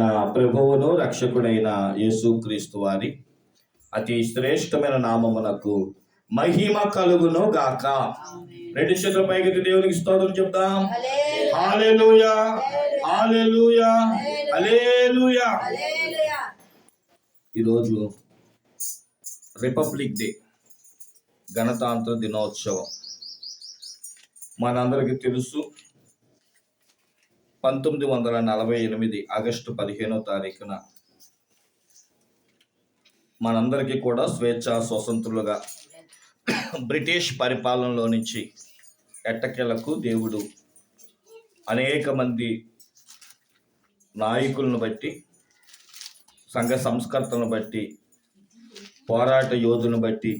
నా ప్రభువును రక్షకుడైన యేసుక్రీస్తు వారి. అతి శ్రేష్టమైన నామమునకు మహిమ కలుగును గాక. రెండు చేతుల పైకి దేవునికి స్తోత్రం చెప్తాం హాలెలూయా హాలెలూయా హల్లెలూయా. ఈరోజు రిపబ్లిక్ డే గణతంత్ర దినోత్సవం. మనందరికీ తెలుసు పంతొమ్మిది వందల నలభై ఎనిమిది ఆగస్టు పదిహేనో తారీఖున మనందరికీ కూడా స్వేచ్ఛ స్వతంత్రులుగా బ్రిటిష్ పరిపాలనలో నుంచి ఎట్టకేలకు దేవుడు అనేక మంది నాయకులను బట్టి సంఘ సంస్కర్తలను బట్టి పోరాట యోధులను బట్టి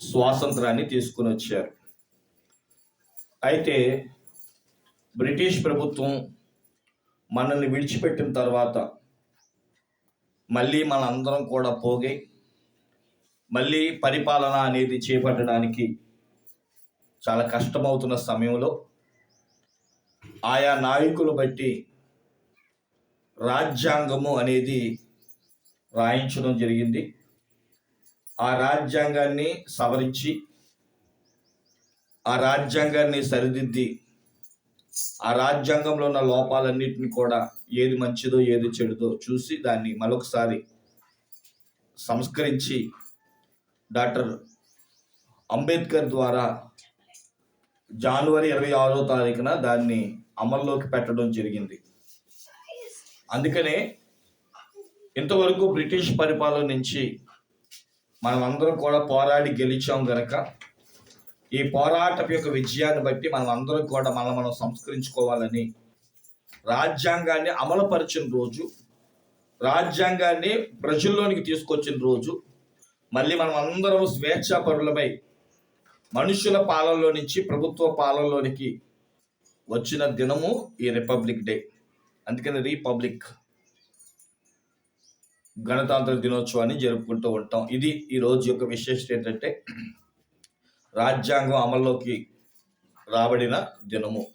స్వాతంత్రాన్ని తీసుకుని వచ్చారు. అయితే బ్రిటిష్ ప్రభుత్వం మనల్ని విడిచిపెట్టిన తర్వాత మళ్ళీ మనందరం కూడా పోగి మళ్ళీ పరిపాలన అనేది చేపట్టడానికి చాలా కష్టమవుతున్న సమయంలో ఆయా నాయకులు బట్టి రాజ్యాంగము అనేది రాయించడం జరిగింది. ఆ రాజ్యాంగాన్ని సవరించి ఆ రాజ్యాంగాన్ని సరిదిద్ది ఆ రాజ్యాంగంలో ఉన్న లోపాలన్నింటిని కూడా ఏది మంచిదో ఏది చెడుదో చూసి దాన్ని మరొకసారి సంస్కరించి డాక్టర్ అంబేద్కర్ ద్వారా జనవరి ఇరవై ఆరో తారీఖున దాన్ని అమల్లోకి పెట్టడం జరిగింది. అందుకనే ఇంతవరకు బ్రిటిష్ పరిపాలన నుంచి మనం అందరం కూడా పోరాడి గెలిచాం గనక ఈ పోరాటం యొక్క విజయాన్ని బట్టి మనం అందరం కూడా మనం మనం సంస్కరించుకోవాలని రాజ్యాంగాన్ని అమలుపరిచిన రోజు రాజ్యాంగాన్ని ప్రజల్లోనికి తీసుకొచ్చిన రోజు మళ్ళీ మనం అందరం స్వేచ్ఛాపరులమై మనుషుల పాలనలో నుంచి ప్రభుత్వ పాలనలోనికి వచ్చిన దినము ఈ రిపబ్లిక్ డే. అందుకని రిపబ్లిక్ గణతంత్ర దినోత్సవాన్ని జరుపుకుంటూ ఉంటాం. ఇది ఈ రోజు యొక్క విశేషత ఏంటంటే రాజ్యాంగం అమల్లోకి రాబడిన దినము.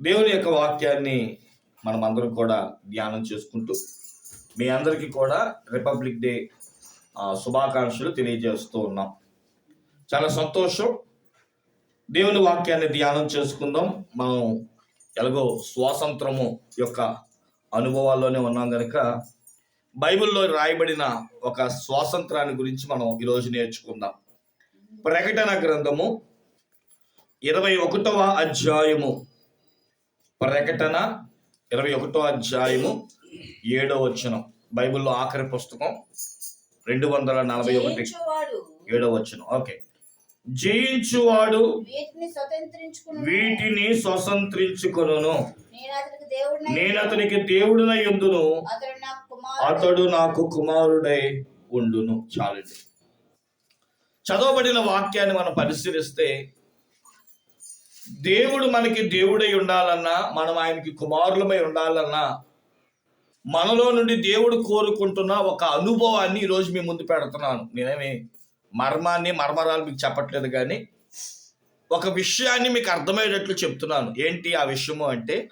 దేవుని యొక్క వాక్యాన్ని మనం అందరం కూడా ధ్యానం చేసుకుంటూ మీ అందరికీ కూడా రిపబ్లిక్ డే శుభాకాంక్షలు తెలియజేస్తూ ఉన్నాం. చాలా సంతోషం. దేవుని వాక్యాన్ని ధ్యానం చేసుకుందాం. మనం ఎలాగో స్వాతంత్రము యొక్క అనుభవాల్లోనే ఉన్నాం కనుక బైబిల్లో రాయబడిన ఒక స్వాతంత్రాన్ని గురించి మనం ఈరోజు నేర్చుకుందాం. ప్రకటన గ్రంథము ఇరవై ఒకటవ అధ్యాయము. ప్రకటన ఇరవై ఒకటో అధ్యాయము ఏడో వచనం. బైబిల్లో ఆఖరి పుస్తకం రెండు వందల నలభై ఒకటి. జయించువాడు. ఏడో వచనం. ఓకే. జయించువాడు వీటిని స్వతంత్రించుకుని నేను అతనికి దేవుడినై కుమారుడు అతడు నాకు కుమారుడై ఉండును. చాలండి. చదవబడిన వాక్యాన్ని మనం పరిశీలిస్తే దేవుడు మనకి దేవుడై ఉండాలన్నా మనం ఆయనకి కుమారులమై ఉండాలన్నా మనలో నుండి దేవుడు కోరుకుంటున్న ఒక అనుభవాన్ని ఈరోజు మీ ముందు పెడుతున్నాను. నేనేమి మర్మాన్ని మర్మరాలు మీకు చెప్పట్లేదు కానీ ఒక విషయాన్ని మీకు అర్థమయ్యేటట్లు చెప్తున్నాను. ఏంటి ఆ విషయము అంటే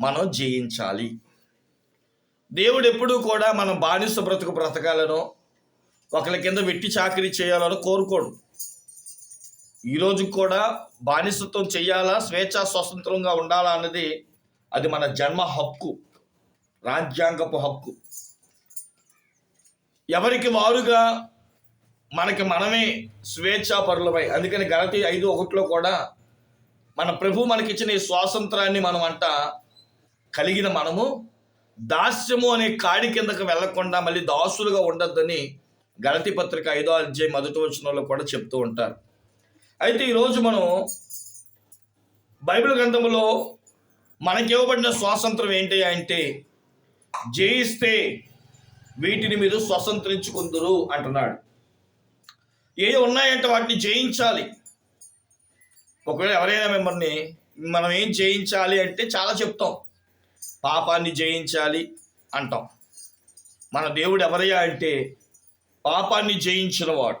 మనం జయించాలి. దేవుడు ఎప్పుడూ కూడా మనం బానిస బ్రతుకు బ్రతకాలనో ఒకరి కింద వెట్టి చాకరీ చేయాలని కోరుకోడు. ఈరోజు కూడా బానిసత్వం చేయాలా స్వేచ్ఛ స్వతంత్రంగా ఉండాలా అన్నది అది మన జన్మ హక్కు రాజ్యాంగపు హక్కు. ఎవరికి వారుగా మనకి మనమే స్వేచ్ఛాపరులమై అందుకని గలతి ఐదు ఒకటిలో కూడా మన ప్రభు మనకిచ్చిన ఈ స్వాతంత్రాన్ని మనం అంట కలిగిన మనము దాస్యము అనే కాడి కిందకు వెళ్ళకుండా మళ్ళీ దాసులుగా ఉండొద్దని గణతి పత్రిక ఐదో అధ్యాయం మొదటి వచనంలో కూడా చెప్తూ ఉంటారు. అయితే ఈరోజు మనం బైబిల్ గ్రంథంలో మనకి ఇవ్వబడిన స్వాతంత్రం ఏంటి అంటే జయిస్తే వీటిని మీరు స్వతంత్రించుకుందరు అంటున్నాడు. ఏవి ఉన్నాయంటే వాటిని జయించాలి. ఒకవేళ ఎవరైనా మిమ్మల్ని మనం ఏం జయించాలి అంటే చాలా చెప్తాం. పాపాన్ని జయించాలి అంటాం. మన దేవుడు ఎవరయ్యా అంటే పాపాన్ని జయించిన వాడు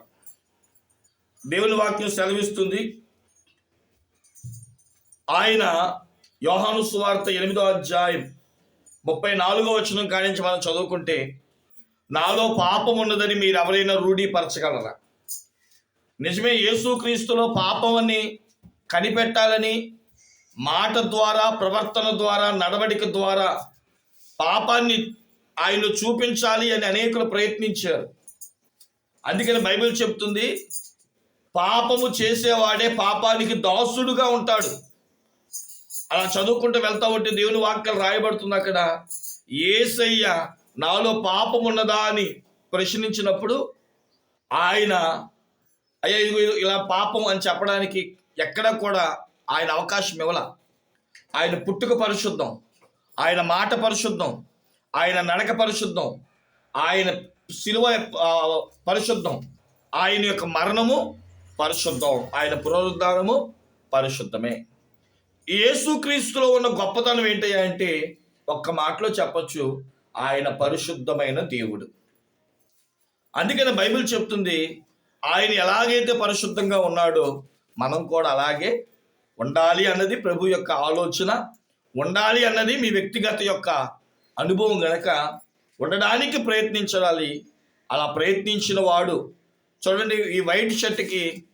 దేవుని వాక్యం సెలవిస్తుంది. ఆయన యోహాను సువార్త ఎనిమిదో అధ్యాయం ముప్పై నాలుగో వచనం కానించి మనం చదువుకుంటే నాలో పాపం ఉన్నదని మీరు ఎవరైనా రూఢీపరచగలరా? నిజమే యేసుక్రీస్తులో పాపమని కనిపెట్టాలని మాట ద్వారా ప్రవర్తన ద్వారా నడవడిక ద్వారా పాపాన్ని ఆయన చూపించాలి అని అనేకులు ప్రయత్నించారు. అందుకని బైబిల్ చెప్తుంది పాపము చేసేవాడే పాపానికి దాసుడుగా ఉంటాడు. అలా చదువుకుంటూ వెళ్తా ఉంటే దేవుని వాక్యం రాయబడుతుంది అక్కడ. ఏసయ్య నాలో పాపం ఉన్నదా అని ప్రశ్నించినప్పుడు ఆయన అయ్యా ఇలా పాపం అని చెప్పడానికి ఎక్కడ కూడా ఆయన అవకాశం ఇవ్వల. ఆయన పుట్టుక పరిశుద్ధం ఆయన మాట పరిశుద్ధం ఆయన నడక పరిశుద్ధం ఆయన శిలువ పరిశుద్ధం. ఆయన యొక్క మరణము పరిశుద్ధం. ఆయన పునరుద్ధానము పరిశుద్ధమే. యేసుక్రీస్తులో ఉన్న గొప్పతనం ఏంటి అంటే ఒక్క మాటలో చెప్పచ్చు ఆయన పరిశుద్ధమైన దేవుడు. అందుకని బైబిల్ చెప్తుంది ఆయన ఎలాగైతే పరిశుద్ధంగా ఉన్నాడో మనం కూడా అలాగే ఉండాలి అన్నది ప్రభు యొక్క ఆలోచన ఉండాలి అన్నది మీ వ్యక్తిగత యొక్క అనుభవం గనక ఉండడానికి ప్రయత్నించాలి అలా ప్రయత్నించిన వాడు చూడండి ఈ వైట్ షర్ట్కి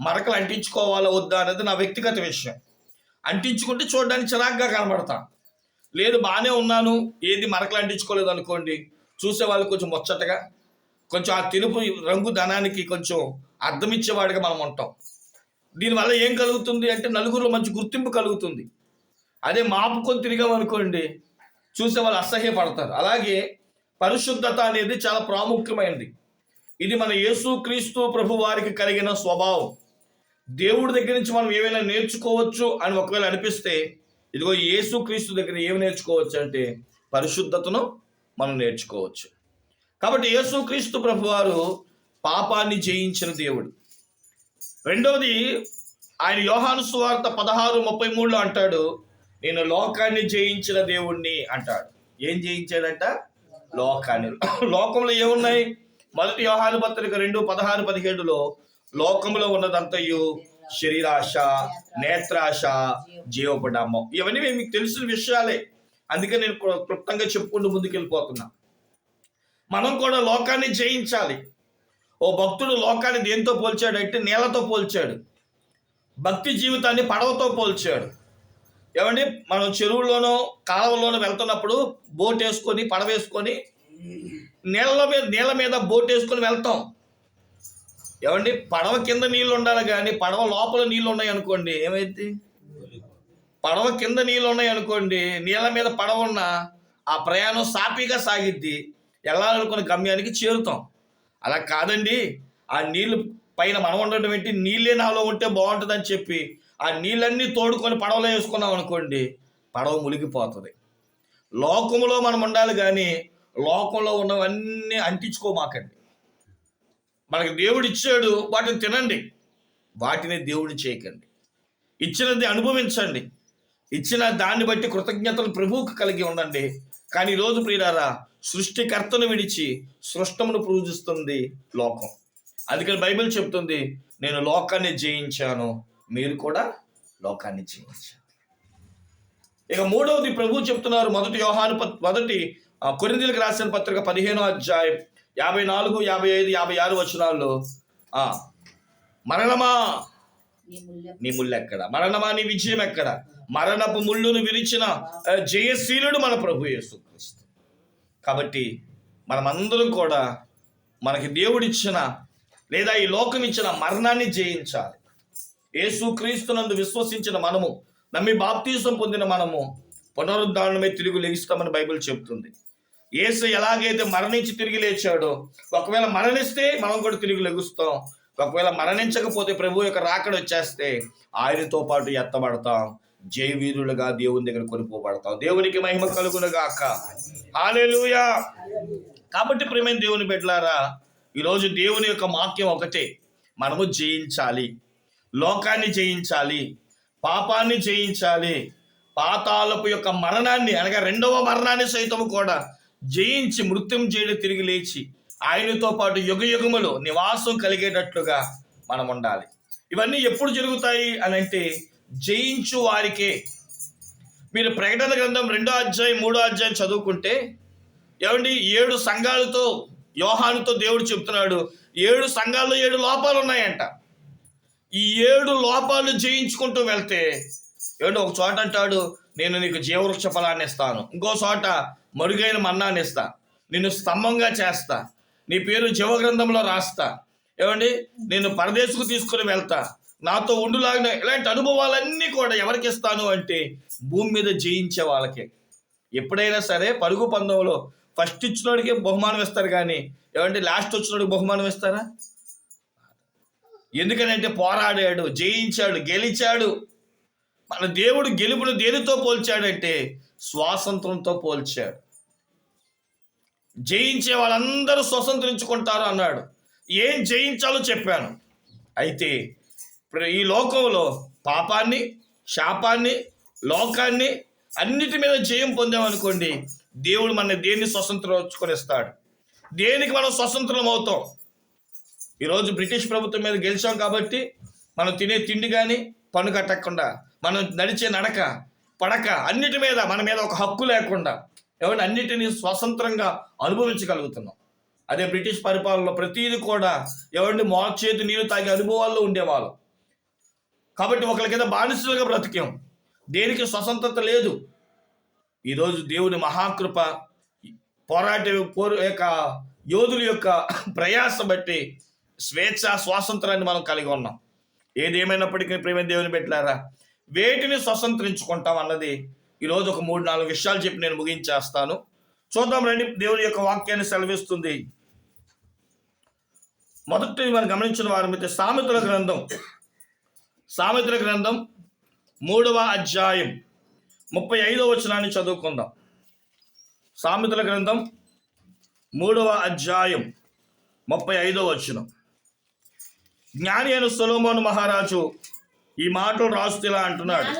మరకలు అంటించుకోవాలా వద్దా అనేది నా వ్యక్తిగత విషయం. అంటించుకుంటే చూడడానికి చిరాగ్గా కనబడతా. లేదు బాగానే ఉన్నాను ఏది మరకలు అంటించుకోలేదు అనుకోండి చూసే వాళ్ళు కొంచెం ముచ్చటగా కొంచెం ఆ తెలుపు రంగు ధనానికి కొంచెం అర్థమిచ్చేవాడిగా మనం ఉంటాం. దీనివల్ల ఏం కలుగుతుంది అంటే నలుగురిలో మంచి గుర్తింపు కలుగుతుంది. అదే మాపుకొని తిరిగాం అనుకోండి చూసే వాళ్ళు అసహ్యపడతారు. అలాగే పరిశుద్ధత అనేది చాలా ప్రాముఖ్యమైనది. ఇది మన యేసుక్రీస్తు ప్రభు వారికి కలిగిన స్వభావం. దేవుడి దగ్గర నుంచి మనం ఏమైనా నేర్చుకోవచ్చు అని ఒకవేళ అనిపిస్తే ఇదిగో యేసుక్రీస్తు దగ్గర ఏమి నేర్చుకోవచ్చు అంటే పరిశుద్ధతను మనం నేర్చుకోవచ్చు. కాబట్టి యేసుక్రీస్తు ప్రభు వారు పాపాన్ని జయించిన దేవుడు. రెండవది ఆయన యోహాను సువార్త పదహారు ముప్పై మూడులో అంటాడు నేను లోకాన్ని జయించిన దేవుణ్ణి అంటాడు. ఏం జయించాడంట? లోకాన్ని. లోకంలో ఏమున్నాయి? మొదటి వ్యవహార పత్రిక రెండు పదహారు పదిహేడులో లోకంలో ఉన్నదంతయు శరీరాశ నేత్రాశ జీవపడమ్మం ఇవన్నీ మీకు తెలిసిన విషయాలే. అందుకే నేను క్లుప్తంగా చెప్పుకుంటూ ముందుకెళ్ళిపోతున్నా. మనం కూడా లోకాన్ని జయించాలి. ఓ భక్తుడు లోకాన్ని దేంతో పోల్చాడంటే నేలతో పోల్చాడు. భక్తి జీవితాన్ని పడవతో పోల్చాడు. ఏమండి? మనం చెరువుల్లోనో కాలువలోనో వెళ్తున్నప్పుడు బోట్ వేసుకొని పడవ వేసుకొని నీళ్ళ మీద నీళ్ళ మీద బోట్ వేసుకొని వెళ్తాం. ఏమండి? పడవ కింద నీళ్ళు ఉండాలి కానీ పడవ లోపల నీళ్ళు ఉన్నాయి అనుకోండి ఏమైంది పడవ కింద నీళ్ళు ఉన్నాయి అనుకోండి నీళ్ళ మీద పడవ ఉన్న ఆ ప్రయాణం సాఫీగా సాగిద్ది. వెళ్ళాలనుకున్న గమ్యానికి చేరుతాం. అలా కాదండి. ఆ నీళ్ళు పైన మనం ఉండడం ఏంటి? నీళ్ళే నాలో ఉంటే బాగుంటుందని చెప్పి ఆ నీళ్ళన్నీ తోడుకొని పడవలో వేసుకున్నాం అనుకోండి పడవ మునిగిపోతుంది. లోకంలో మనం ఉండాలి కానీ లోకంలో ఉన్నవన్నీ అంటించుకోమాకండి మనకి దేవుడు ఇచ్చాడు వాటిని తినండి. వాటిని దేవుడు చేయకండి. ఇచ్చినది అనుభవించండి. ఇచ్చిన దాన్ని బట్టి కృతజ్ఞతలు ప్రభువుకు కలిగి ఉండండి. కానీ ఈరోజు ప్రియులారా సృష్టికర్తను విడిచి సృష్టమును పూజిస్తుంది లోకం. అందుకని బైబిల్ చెప్తుంది నేను లోకాన్ని జయించాను మీరు కూడా లోకాన్ని జయించారు ఇక మూడవది ప్రభు చెప్తున్నారు మొదటి యోహాను పత్- మొదటి ఆ, కొరింథీయులకు రాసిన పత్రిక పదిహేనో అధ్యాయం యాభై నాలుగు యాభై ఐదు యాభై ఆరు వచనాల్లో ఆ, మరణమా? నీ ముళ్ళు ఎక్కడ మరణమా? నీ విజయం ఎక్కడ? మరణపు ముళ్ళును విరిచిన జయశీలుడు మన ప్రభు యేసుక్రీస్తు. కాబట్టి మనమందరం కూడా మనకి దేవుడిచ్చిన లేదా ఈ లోకం ఇచ్చిన మరణాన్ని జయించాలి. యేసుక్రీస్తునందు విశ్వసించిన మనము నమ్మి బాప్తీసం పొందిన మనము పునరుద్ధారణమే తిరిగి లెగిస్తామని బైబిల్ చెబుతుంది ఏసు ఎలాగైతే మరణించి తిరిగి లేచాడో ఒకవేళ మరణిస్తే మనం కూడా తిరిగి లెగుస్తాం. ఒకవేళ మరణించకపోతే ప్రభు యొక్క రాకడ వచ్చేస్తే ఆయనతో పాటు ఎత్తబడతాం. జయవీరులుగా దేవుని దగ్గర కొనిపోబడతాం. దేవునికి మహిమ కలుగునుగాక. హాలేలుయా కాబట్టి ప్రేమైన దేవుని బిడ్డలారా ఈరోజు దేవుని యొక్క వాక్యం ఒకటే. మనము జయించాలి. లోకాన్ని జయించాలి పాపాన్ని జయించాలి. పాతాలపు యొక్క మరణాన్ని అనగా రెండవ మరణాన్ని సైతం కూడా జయించి మృత్యం చేయడం తిరిగి లేచి ఆయనతో పాటు యుగ యుగములు నివాసం కలిగేటట్లుగా మనం ఉండాలి. ఇవన్నీ ఎప్పుడు జరుగుతాయి అని అంటే జయించు వారికే. మీరు ప్రకటన గ్రంథం రెండో అధ్యాయం మూడో అధ్యాయం చదువుకుంటే ఏమండి? ఏడు సంఘాలతో యోహానుతో దేవుడు చెప్తున్నాడు ఏడు సంఘాల్లో ఏడు లోపాలు ఉన్నాయంట ఈ ఏడు లోపాలు జయించుకుంటూ వెళ్తే ఏమంటే ఒక చోట అంటాడు నేను నీకు జీవవృక్ష ఫలాన్ని ఇస్తాను. ఇంకో చోట మరుగైన మన్నాన్ని ఇస్తా. నిన్ను స్తంభంగా చేస్తా. నీ పేరు జీవగ్రంథంలో రాస్తా. ఏమండి నేను పరదేశకు తీసుకుని వెళ్తా. నాతో ఉండులాగిన ఇలాంటి అనుభవాలన్నీ కూడా ఎవరికి ఇస్తాను? అంటే భూమి మీద జయించే వాళ్ళకి. ఎప్పుడైనా సరే పరుగు పందెంలో ఫస్ట్ ఇచ్చినోడికి బహుమానం ఇస్తారు కానీ ఏమంటే లాస్ట్ వచ్చినోడికి బహుమానం ఇస్తారా? ఎందుకనంటే పోరాడాడు జయించాడు గెలిచాడు. మన దేవుడు గెలుపును దేనితో పోల్చాడంటే స్వాతంత్రంతో పోల్చాడు. జయించే వాళ్ళందరూ స్వతంత్రించుకుంటారు అన్నాడు. ఏం జయించాలో చెప్పాను. అయితే ఇప్పుడు ఈ లోకంలో పాపాన్ని శాపాన్ని లోకాన్ని అన్నిటి మీద జయం పొందామనుకోండి దేవుడు మన దేన్ని స్వతంత్రం ఇస్తాడు దేనికి మనం స్వతంత్రం అవుతాం? ఈరోజు బ్రిటిష్ ప్రభుత్వం మీద గెలిచాం కాబట్టి మనం తినే తిండి కానీ పన్ను కట్టకుండా మనం నడిచే నడక పడక అన్నిటి మీద మన మీద ఒక హక్కు లేకుండా ఎవరిని అన్నిటినీ స్వతంత్రంగా అనుభవించగలుగుతున్నాం. అదే బ్రిటిష్ పరిపాలనలో ప్రతిదీ కూడా ఎవరిని మో నీరు నీళ్ళు తాగే అనుభవాల్లో ఉండేవాళ్ళం. కాబట్టి ఒకరి కింద బానిసలుగా బ్రతికాం. దేనికి స్వతంత్రత లేదు. ఈరోజు దేవుని మహాకృప పోరాట పోరు యొక్క యోధుల యొక్క ప్రయాస బట్టి స్వేచ్ఛ స్వాతంత్రాన్ని మనం కలిగి ఉన్నాం. ఏదేమైనప్పటికీ ప్రేమ దేవుని పెట్టారా వేటిని స్వతంత్రించుకుంటాం అన్నది ఈరోజు ఒక మూడు నాలుగు విషయాలు చెప్పి నేను ముగించేస్తాను. చూద్దాం రండి దేవుని యొక్క వాక్యాన్ని సెలవిస్తుంది. మొదటి మనం గమనించిన వారి సామెతల గ్రంథం. సామెతల గ్రంథం మూడవ అధ్యాయం ముప్పై ఐదవ వచనాన్ని చదువుకుందాం. సామెతల గ్రంథం మూడవ అధ్యాయం ముప్పై ఐదవ వచనం. జ్ఞాని అయిన సొలోమోను మహారాజు ఈ మాటలు రాస్తూ ఇలా అంటున్నాడు.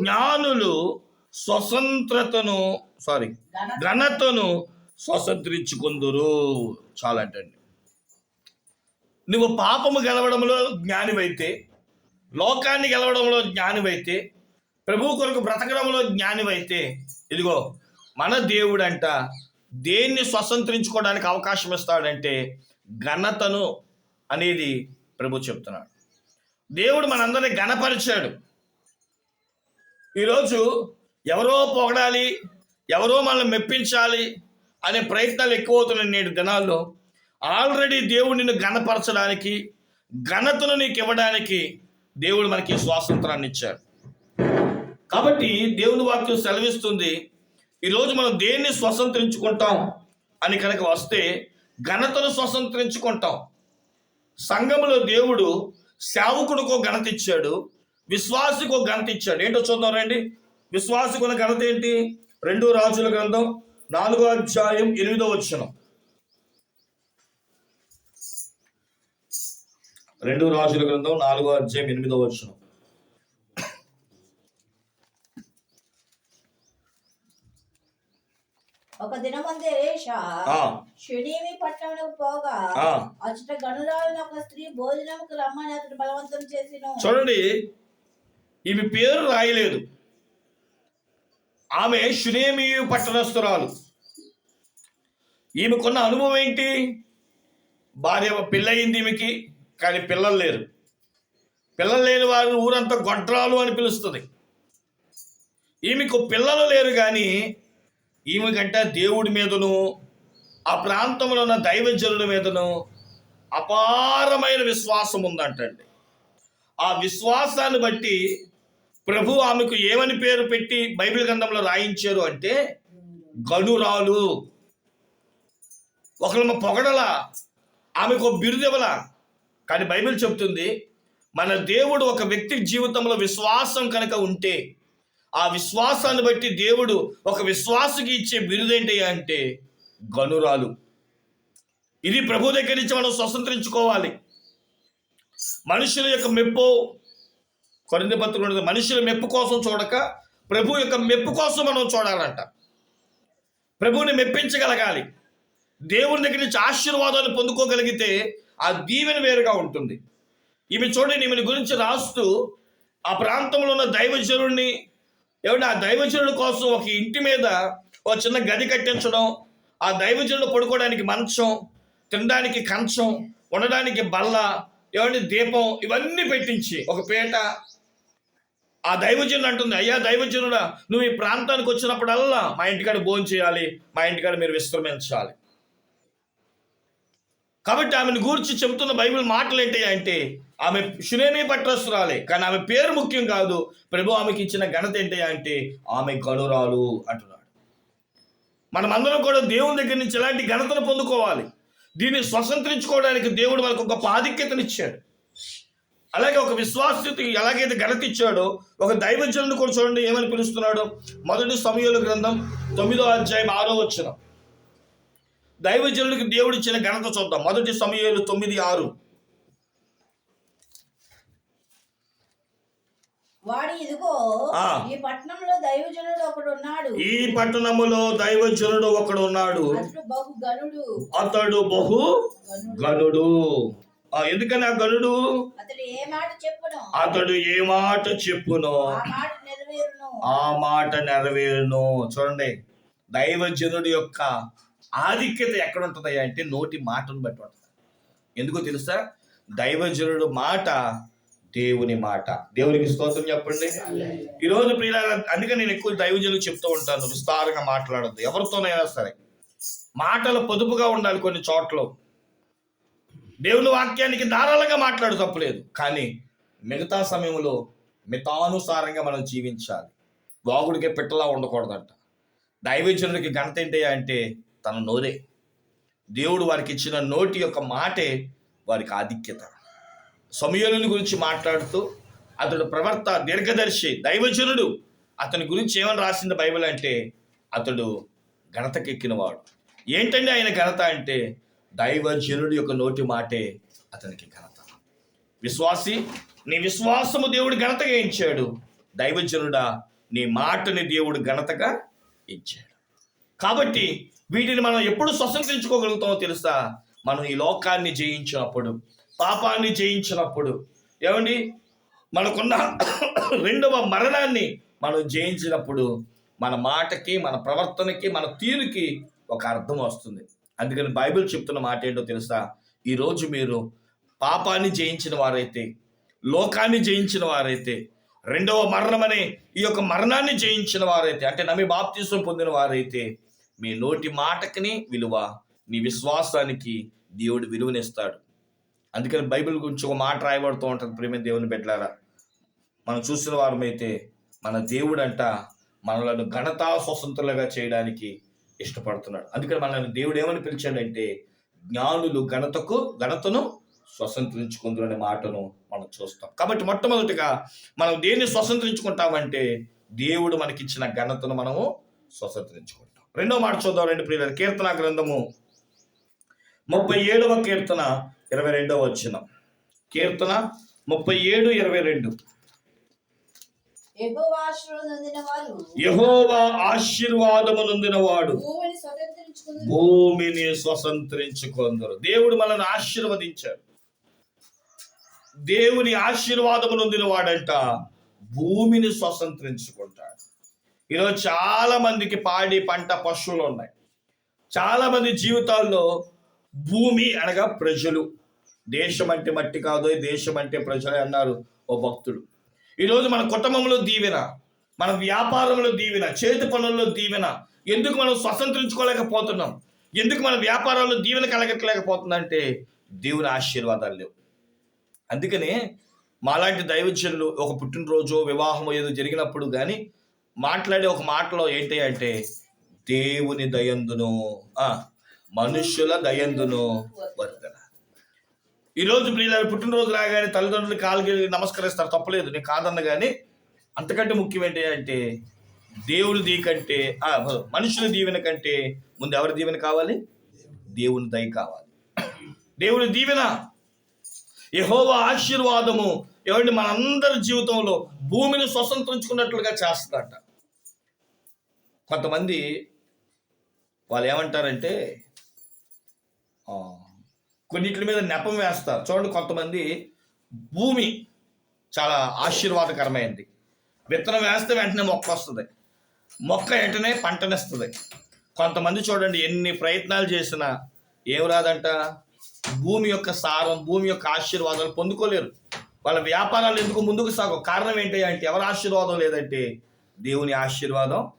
జ్ఞానులు స్వతంత్రతను సారీ ఘనత. ఘనతను స్వతంత్రించుకుందురు. చాలంటండి. నువ్వు పాపము గెలవడంలో జ్ఞానివైతే లోకాన్ని గెలవడంలో జ్ఞానివైతే ప్రభు కొరకు బ్రతకడంలో జ్ఞానివైతే ఇదిగో మన దేవుడంట దేన్ని స్వతంత్రించుకోవడానికి అవకాశం ఇస్తాడంటే ఘనతను అనేది ప్రభు చెప్తున్నాడు. దేవుడు మనందరినీ ఘనపరిచాడు. ఈరోజు ఎవరో పొగడాలి ఎవరో మనల్ని మెప్పించాలి అనే ప్రయత్నాలు ఎక్కువ అవుతున్నాయి నేటి దినాల్లో. ఆల్రెడీ దేవుడు నిన్ను గణపరచడానికి ఘనతను నీకు ఇవ్వడానికి దేవుడు మనకి స్వాతంత్రాన్ని ఇచ్చాడు. కాబట్టి దేవుని వాక్యం సెలవిస్తుంది ఈరోజు మనం దేన్ని స్వతంత్రించుకుంటాం అని కనుక వస్తే ఘనతను స్వతంత్రించుకుంటాం. సంఘములో దేవుడు సేవకుడికో ఘనత ఇచ్చాడు విశ్వాసికో ఘనత ఇచ్చాడు. ఏంటో చూద్దాం రండి. విశ్వాసికుల ఘనత ఏంటి? రెండు రాజుల గ్రంథం నాలుగో అధ్యాయం ఎనిమిదో వచనం. రెండు రాజుల గ్రంథం నాలుగో అధ్యాయం ఎనిమిదో వచనం. ఒక దినమందే షునేమి పట్టణమునకు పోగా. అచ్చట గనురాలను ఒక స్త్రీ భోజనముకు రమ్మని అతడు బలవంతం చేసిను. చూడండి ఈమె పేరు రాయలేదు. ఆమె షునేమి పట్టణస్తురాలు ఈమెకున్న అనుభవం ఏంటి? భార్య పెళ్ళయింది ఈమెకి కానీ పిల్లలు లేరు. పిల్లలు లేని వారు ఊరంతా గొడ్రాలు అని పిలుస్తుంది. ఈమెకు పిల్లలు లేరు కానీ ఈమె కంట దేవుడి మీదను ఆ ప్రాంతంలో ఉన్న దైవజనుల మీదను అపారమైన విశ్వాసం ఉందంటండి. ఆ విశ్వాసాన్ని బట్టి ప్రభు ఆమెకు ఏమని పేరు పెట్టి బైబిల్ గ్రంథంలో రాయించారు అంటే గనురాలు. ఒకళ్ళ పొగడల ఆమెకు ఒక బిరుదెవల కానీ బైబిల్ చెప్తుంది మన దేవుడు ఒక వ్యక్తి జీవితంలో విశ్వాసం కనుక ఉంటే ఆ విశ్వాసాన్ని బట్టి దేవుడు ఒక విశ్వాసకి ఇచ్చే బిరుదేంటి అంటే గనురాలు. ఇది ప్రభు దగ్గర నుంచి మనం స్వతంత్రించుకోవాలి. మనుషుల యొక్క మెప్పు కొరింది పత్రిక మనుషుల మెప్పు కోసం చూడక ప్రభు యొక్క మెప్పు కోసం మనం చూడాలంట. ప్రభువుని మెప్పించగలగాలి. దేవుని దగ్గర నుంచి ఆశీర్వాదాలు పొందుకోగలిగితే ఆ దీవెన వేరుగా ఉంటుంది. ఈమె చూడండి ఈమెను గురించి రాస్తూ ఆ ప్రాంతంలో ఉన్న దైవజనుడిని ఏమంటే ఆ దైవజనుడి కోసం ఒక ఇంటి మీద ఒక చిన్న గది కట్టించడం ఆ దైవజనుడు పడుకోవడానికి మంచం తినడానికి కంచం ఉండడానికి బల్ల ఏమంటే దీపం ఇవన్నీ పెట్టించి ఒక పీట. ఆ దైవజనుడు అంటుంది అయ్యా దైవజనుడా నువ్వు ఈ ప్రాంతానికి వచ్చినప్పుడల్లా మా ఇంటికాడ భోజనం చేయాలి మా ఇంటికాడ మీరు విశ్రమించాలి. కాబట్టి ఆమెను గూర్చి చెబుతున్న బైబిల్ మాటలు ఏంటి అంటే ఆమె శునేమి పట్టస్తురాలే కానీ ఆమె పేరు ముఖ్యం కాదు. ప్రభు ఆమెకి ఇచ్చిన ఘనత ఏంటి అంటే ఆమె గనురాలు అంటున్నారు మనమందరం కూడా దేవుని దగ్గర నుంచి ఎలాంటి ఘనతను పొందుకోవాలి? దీన్ని స్వతంత్రించుకోవడానికి దేవుడు మనకు ఒక ఆధిక్యతనిచ్చాడు. అలాగే ఒక విశ్వాసకి ఎలాగైతే ఘనత ఇచ్చాడో ఒక దైవజనుడు కూడా చూడండి ఏమని పిలుస్తున్నాడు? మొదటి సమయంలో గ్రంథం తొమ్మిదో అధ్యాయం ఆరో వచ్చిన దైవజనుడికి దేవుడిచ్చిన ఘనత చూద్దాం. మొదటి సమయంలో తొమ్మిది ఆరు. వాడు ఇదిగో. ఈ పట్టణంలో దైవజనుడు ఒకడు ఉన్నాడు. ఈ పట్టణములో దైవజనుడు ఒకడు ఉన్నాడు. అతడు బహు గనుడు అతడు బహు గనుడు గనుడు ఆ, ఎందుకని ఆ గనుడు అతడు ఏ మాట చెప్పును? అతడు ఏ మాట చెప్పునో? ఆ మాట నెరవేరును. ఆ మాట నెరవేరును. చూడండి దైవజనుడి యొక్క ఆధిక్యత ఎక్కడ ఉంటుంది అంటే నోటి మాటను బట్టి ఉంటుంది. ఎందుకో తెలుసా? దైవజనుడు మాట దేవుని మాట. దేవునికి స్తోత్రం చెప్పండి. ఈరోజు ప్రియుల అందుకని నేను ఎక్కువ దైవజనులు చెప్తూ ఉంటాను. విస్తారంగా మాట్లాడద్దు. ఎవరితోనైనా సరే. మాటలు పొదుపుగా ఉండాలి కొన్ని చోట్ల. దేవుని వాక్యానికి ధారాళంగా మాట్లాడు తప్పులేదు. కానీ మిగతా సమయంలో మితానుసారంగా మనం జీవించాలి. వాగుడికి పిట్టలా ఉండకూడదంట. దైవజనుడికి ఘనత ఏంటి అంటే తన నోరే. దేవుడు వారికి ఇచ్చిన నోటి యొక్క మాటే వారికి ఆధిక్యత. సమయలుని గురించి మాట్లాడుతూ అతడు ప్రవర్త దీర్ఘదర్శి దైవజనుడు. అతని గురించి ఏమని రాసింది బైబిల్ అంటే అతడు ఘనతకెక్కినవాడు. ఏంటండి ఆయన ఘనత అంటే దైవజనుడి యొక్క నోటి మాటే అతనికి ఘనత. విశ్వాసి నీ విశ్వాసము దేవుడు ఘనతగా ఇచ్చాడు దైవజనుడా నీ మాటని దేవుడు ఘనతగా ఇచ్చాడు కాబట్టి వీటిని మనం ఎప్పుడు స్వతంత్రించుకోగలుగుతామో తెలుసా? మనం ఈ లోకాన్ని జయించినప్పుడు పాపాన్ని జయించినప్పుడు. ఏమండి? మనకున్న రెండవ మరణాన్ని మనం జయించినప్పుడు మన మాటకి మన ప్రవర్తనకి మన తీరుకి ఒక అర్థం వస్తుంది. అందుకని బైబిల్ చెప్తున్న మాట ఏంటో తెలుసా? ఈరోజు మీరు పాపాన్ని జయించిన వారైతే లోకాన్ని జయించిన వారైతే రెండవ మరణం అనే ఈ యొక్క మరణాన్ని జయించిన వారైతే అంటే నమ్మి బాప్తీసం పొందిన వారైతే మీ నోటి మాటకిని విలువ నీ విశ్వాసానికి దేవుడు విలువనిస్తాడు. అందుకని బైబిల్ గురించి ఒక మాట రాయబడుతూ ఉంటుంది ప్రేమ దేవుని పెట్టారా మనం చూసిన వారమైతే మన దేవుడు అంట మనలను ఘనతా స్వతంత్రులుగా చేయడానికి ఇష్టపడుతున్నాడు. అందుకని మనల్ని దేవుడు ఏమని పిలిచాడంటే జ్ఞానులు ఘనతకు ఘనతను స్వతంత్రించుకుందరు అనే మాటను మనం చూస్తాం. కాబట్టి మొట్టమొదటిగా మనం దేన్ని స్వతంత్రించుకుంటామంటే దేవుడు మనకిచ్చిన ఘనతను మనము స్వతంత్రించుకుంటాం. రెండో మాట చూద్దాం రెండు ప్రియుల కీర్తన గ్రంథము ముప్పై ఏడవ కీర్తన ఇరవై రెండవ వచ్చిన కీర్తన ముప్పై ఏడు ఇరవై రెండు. యెహోవా ఆశీర్వాదము నొందినవాడు భూమిని స్వతంత్రించుకుంది భూమిని స్వతంత్రించుకొందరు. దేవుడు మనల్ని ఆశీర్వదించాడు. దేవుని ఆశీర్వాదము నొందిన వాడంట భూమిని స్వతంత్రించుకుంటాడు. ఈరోజు చాలా మందికి పాడి పంట పశువులు ఉన్నాయి. చాలా మంది జీవితాల్లో భూమి అనగా ప్రజలు. దేశం అంటే మట్టి కాదు దేశం అంటే ప్రజలే అన్నారు ఓ భక్తుడు. ఈరోజు మన కుటుంబంలో దీవెన మన వ్యాపారంలో దీవెన చేతి పనుల్లో దీవెన. ఎందుకు మనం స్వతంత్రించుకోలేకపోతున్నాం? ఎందుకు మన వ్యాపారాల్లో దీవెన కలగట్లేకపోతుందంటే దేవుని ఆశీర్వాదాలు లేవు. అందుకనే మాలాంటి దైవజనులు ఒక పుట్టినరోజు వివాహం ఏదో జరిగినప్పుడు కానీ మాట్లాడే ఒక మాటలో ఏంటి అంటే దేవుని దయందును ఆ, మనుష్యుల దయందును వర్ధన ఈరోజు ప్రియుల పుట్టినరోజు రాగానే తల్లిదండ్రులు కాలుకి నమస్కరిస్తారు. తప్పలేదు నేను కాదన్న కానీ అంతకంటే ముఖ్యం ఏంటి అంటే దేవుని దీ కంటే మనుషుల దీవెన కంటే ముందు ఎవరి దీవెన కావాలి? దేవుని దయ కావాలి. దేవుని దీవెన యహోవా ఆశీర్వాదము ఎవరిని మనందరి జీవితంలో భూమిని స్వతంత్రించుకున్నట్లుగా చేస్తుందట. కొంతమంది వాళ్ళు ఏమంటారంటే కొన్నిటి మీద నెపం వేస్తారు. చూడండి కొంతమంది భూమి చాలా ఆశీర్వాదకరమైంది. విత్తనం వేస్తే వెంటనే మొక్క వస్తుంది. మొక్క వెంటనే పంటనిస్తుంది. కొంతమంది చూడండి ఎన్ని ప్రయత్నాలు చేసినా ఏం రాదంట? భూమి యొక్క సారం భూమి యొక్క ఆశీర్వాదాలు పొందుకోలేరు. వాళ్ళ వ్యాపారాలు ఎందుకు ముందుకు సాగు కారణం ఏంటి అంటే ఎవరి ఆశీర్వాదం లేదంటే దేవుని ఆశీర్వాదం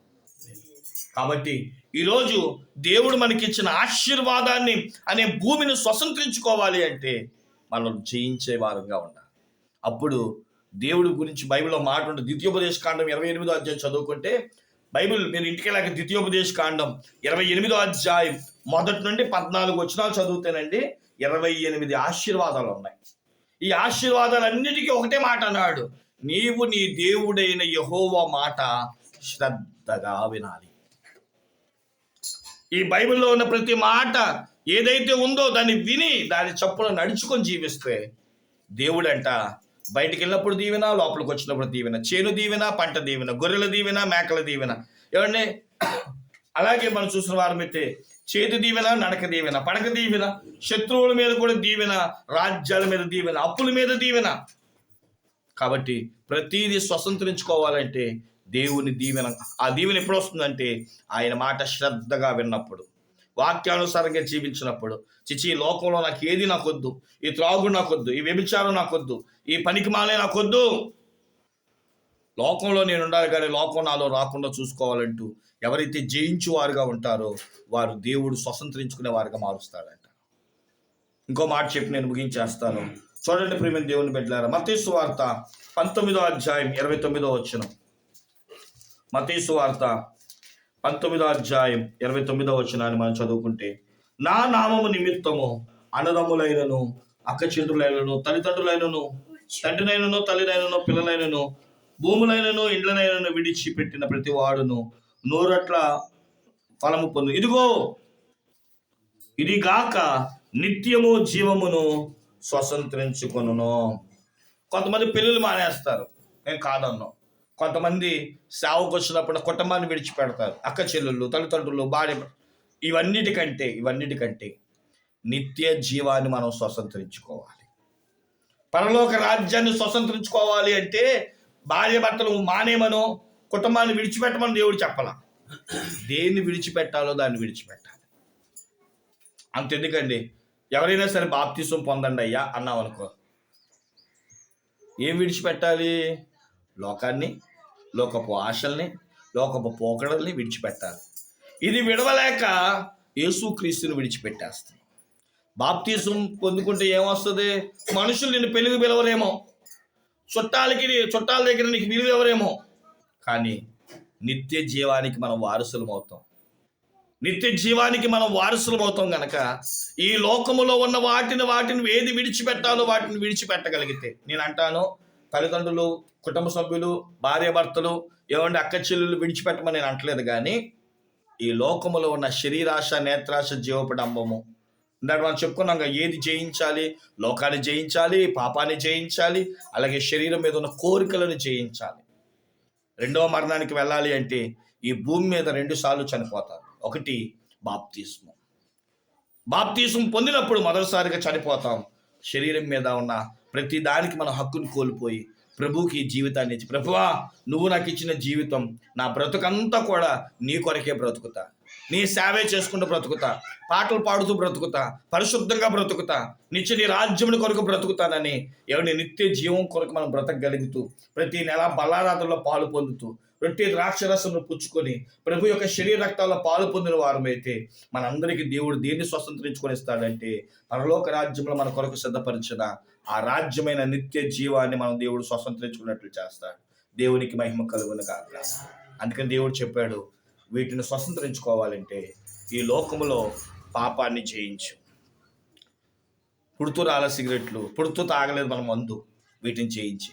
కాబట్టి ఈరోజు దేవుడు మనకిచ్చిన ఆశీర్వాదాన్ని అనే భూమిని స్వతంత్రించుకోవాలి అంటే మనం జయించే వారంగా ఉండాలి. అప్పుడు దేవుడి గురించి బైబిల్లో మాట ఉంటుంది ద్వితీయోపదేశ కాండం ఇరవై ఎనిమిదో అధ్యాయం చదువుకుంటే బైబిల్ మీరు ఇంటికి వెళ్ళాక ద్వితీయోపదేశ కాండం ఇరవై ఎనిమిదో అధ్యాయం మొదటి నుండి పద్నాలుగు వచనాలు చదువుతానండి ఇరవై ఎనిమిది ఆశీర్వాదాలు ఉన్నాయి. ఈ ఆశీర్వాదాలన్నిటికీ ఒకటే మాట అన్నాడు నీవు నీ దేవుడైన యహోవ మాట శ్రద్ధగా వినాలి. ఈ బైబిల్లో ఉన్న ప్రతి మాట ఏదైతే ఉందో దాన్ని విని దాని చప్పున నడుచుకొని జీవిస్తే దేవుడంట బయటికి వెళ్ళినప్పుడు దీవెన లోపలికి వచ్చినప్పుడు దీవెన చేను దీవెన పంట దీవెన గొర్రెల దీవెన మేకల దీవెన ఏమండి అలాగే మనం చూసిన వారమైతే చేతి దీవెన నడక దీవెన పడక దీవెన శత్రువుల మీద కూడా దీవెన రాజ్యాల మీద దీవెన అప్పుల మీద దీవెన. కాబట్టి ప్రతిదీ స్వతంత్రించుకోవాలంటే దేవుని దీవెన ఆ దీవెన ఎప్పుడు వస్తుందంటే ఆయన మాట శ్రద్ధగా విన్నప్పుడు వాక్యానుసారంగా జీవించినప్పుడు. చిచి ఈ లోకంలో నాకు ఏది నాకొద్దు ఈ త్రాగుడు నాకొద్దు ఈ వ్యభిచారం నాకొద్దు ఈ పనికి మాలే నాకొద్దు. లోకంలో నేను ఉండాలి కానీ లోకం నాలో రాకుండా చూసుకోవాలంటూ ఎవరైతే జయించు వారుగా ఉంటారో వారు దేవుడు స్వతంత్రించుకునే వారుగా మారుస్తాడంట ఇంకో మాట చెప్పి నేను ముగించేస్తాను. చూడండి ప్రేమ దేవుని బిడ్డలారా మతీసు వార్త పంతొమ్మిదో అధ్యాయం ఇరవై తొమ్మిదో వచ్చిన మతీసు వార్త పంతొమ్మిదో అధ్యాయం ఇరవై తొమ్మిదో వచ్చినాన్ని మనం చదువుకుంటే నా నామము నిమిత్తము అన్నదమ్ములైనను అక్క చెల్లులైనను తల్లిదండ్రులైనను తండ్రినైనను తల్లినైనను పిల్లలైనను భూములైనను ఇండ్లనైనను విడిచిపెట్టిన ప్రతి వాడును నూరట్ల ఫలము పొందు. ఇదిగో ఇది గాక నిత్యము జీవమును స్వతంత్రించుకొనును. కొంతమంది పెళ్ళిళ్ళు మానేస్తారు. నేను కాదన్నాం. కొంతమంది సేవకు వచ్చినప్పుడు కుటుంబాన్ని విడిచిపెడతారు. అక్క చెల్లెళ్ళు తల్లిదండ్రులు భార్య ఇవన్నిటికంటే ఇవన్నిటికంటే నిత్య జీవాన్ని మనం స్వతంత్రించుకోవాలి. పరలోక రాజ్యాన్ని స్వతంత్రించుకోవాలి అంటే భార్య భర్తలు మానేమనో కుటుంబాన్ని విడిచిపెట్టమని దేవుడు చెప్పాల. దేన్ని విడిచిపెట్టాలో దాన్ని విడిచిపెట్టాలి. అంతెందుకండి ఎవరైనా సరే బాప్తీసం పొందండి అయ్యా అన్నాం అనుకో ఏం విడిచిపెట్టాలి? లోకాన్ని లోకపు ఆశల్ని లోకపు పోకడల్ని విడిచిపెట్టాలి. ఇది విడవలేక యేసుక్రీస్తుని విడిచిపెట్టేస్తుంది బాప్తీసం పొందుకుంటే ఏమొస్తుంది? మనుషులు నిన్ను పెళ్ళికి పిలవరేమో. చుట్టాలకి చుట్టాల దగ్గర నీకు విలువెవరేమో. కానీ నిత్య జీవానికి మనం వారసులం అవుతాం. నిత్య జీవానికి మనం వారసులం అవుతాం గనక ఈ లోకములో ఉన్న వాటిని వాటిని ఏది విడిచిపెట్టాలో వాటిని విడిచిపెట్టగలిగితే నేను అంటాను తల్లిదండ్రులు కుటుంబ సభ్యులు భార్యాభర్తలు ఏమంటే అక్క చెల్లెలు విడిచిపెట్టమని నేను అంటలేదు కానీ ఈ లోకములో ఉన్న శరీరాశ నేత్రాశ జీవపడంబము ఇందాక మనం చెప్పుకున్నాం కదా, ఏది జయించాలి? లోకాన్ని జయించాలి పాపాన్ని జయించాలి అలాగే శరీరం మీద ఉన్న కోరికలను జయించాలి. రెండవ మరణానికి వెళ్ళాలి అంటే ఈ భూమి మీద రెండు సార్లు చనిపోతారు. ఒకటి బాప్తీస్మం. బాప్తీసం పొందినప్పుడు మొదటిసారిగా చనిపోతాం. శరీరం మీద ఉన్న ప్రతి దానికి మన హక్కును కోల్పోయి ప్రభువుకి ఈ జీవితాన్ని ఇచ్చి ప్రభువా నువ్వు నాకు ఇచ్చిన జీవితం నా బ్రతుకంతా కూడా నీ కొరకే బ్రతుకుతా. నీ సేవే చేసుకుంటూ బ్రతుకుతా. పాటలు పాడుతూ బ్రతుకుతా. పరిశుద్ధంగా బ్రతుకుతా. నిత్య నీ రాజ్యముని కొరకు బ్రతుకుతానని ఎవరి నిత్య జీవం కొరకు మనం బ్రతకగలుగుతూ ప్రతి నెల బల్లారాధనలో పాలు పొందుతూ రొట్టి ద్రాక్షరసమును పుచ్చుకొని ప్రభు యొక్క శరీర రక్తాల్లో పాలు పొందిన వారమైతే మనందరికీ దేవుడు దేన్ని స్వతంత్రించుకొని ఇస్తాడంటే పరలోక రాజ్యంలో మన కొరకు సిద్ధపరిచిన ఆ రాజ్యమైన నిత్య జీవాన్ని మనం దేవుడు స్వతంత్రించుకున్నట్లు చేస్తాడు. దేవునికి మహిమ కలుగును కాక అందుకని దేవుడు చెప్పాడు వీటిని స్వతంత్రించుకోవాలంటే ఈ లోకములో పాపాన్ని జయించు. పుడుతూ రాల సిగరెట్లు పుడుతూ తాగలేదు మన మందు వీటిని చేయించి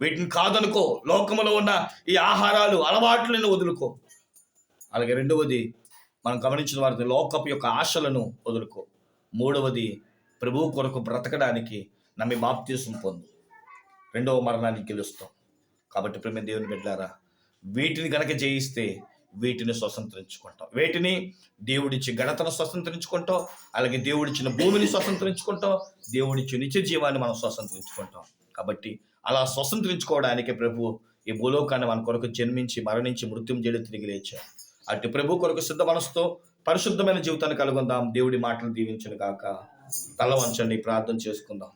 వీటిని కాదనుకో లోకములో ఉన్న ఈ ఆహారాలు అలవాట్లను వదులుకో. అలాగే రెండవది మనం గమనించిన వారి లోకపు యొక్క ఆశలను వదులుకో. మూడవది ప్రభువు కొరకు బ్రతకడానికి నమ్మి బాప్తీసం పొందు. రెండవ మరణాన్ని గెలుస్తాం. కాబట్టి ప్రేమ దేవుని బిడ్డారా వీటిని గనక జయిస్తే వీటిని స్వతంత్రించుకుంటాం. వీటిని దేవుడిచ్చి ఘనతను స్వతంత్రించుకుంటాం అలాగే దేవుడిచ్చిన భూమిని స్వతంత్రించుకుంటాం దేవుడిచ్చి నిత్య జీవాన్ని మనం స్వతంత్రించుకుంటాం. కాబట్టి అలా స్వతంత్రించుకోవడానికి ప్రభు ఈ భూలోకాన్ని మన కొరకు జన్మించి మరణించి మృత్యుం చేయడం తిరిగి లేచాం అటు ప్రభు కొరకు సిద్ధ మనసుతో పరిశుద్ధమైన జీవితాన్ని కలుగుందాం. దేవుడి మాటలు దీవించను కాక తల వంచండి ప్రార్థన చేసుకుందాం.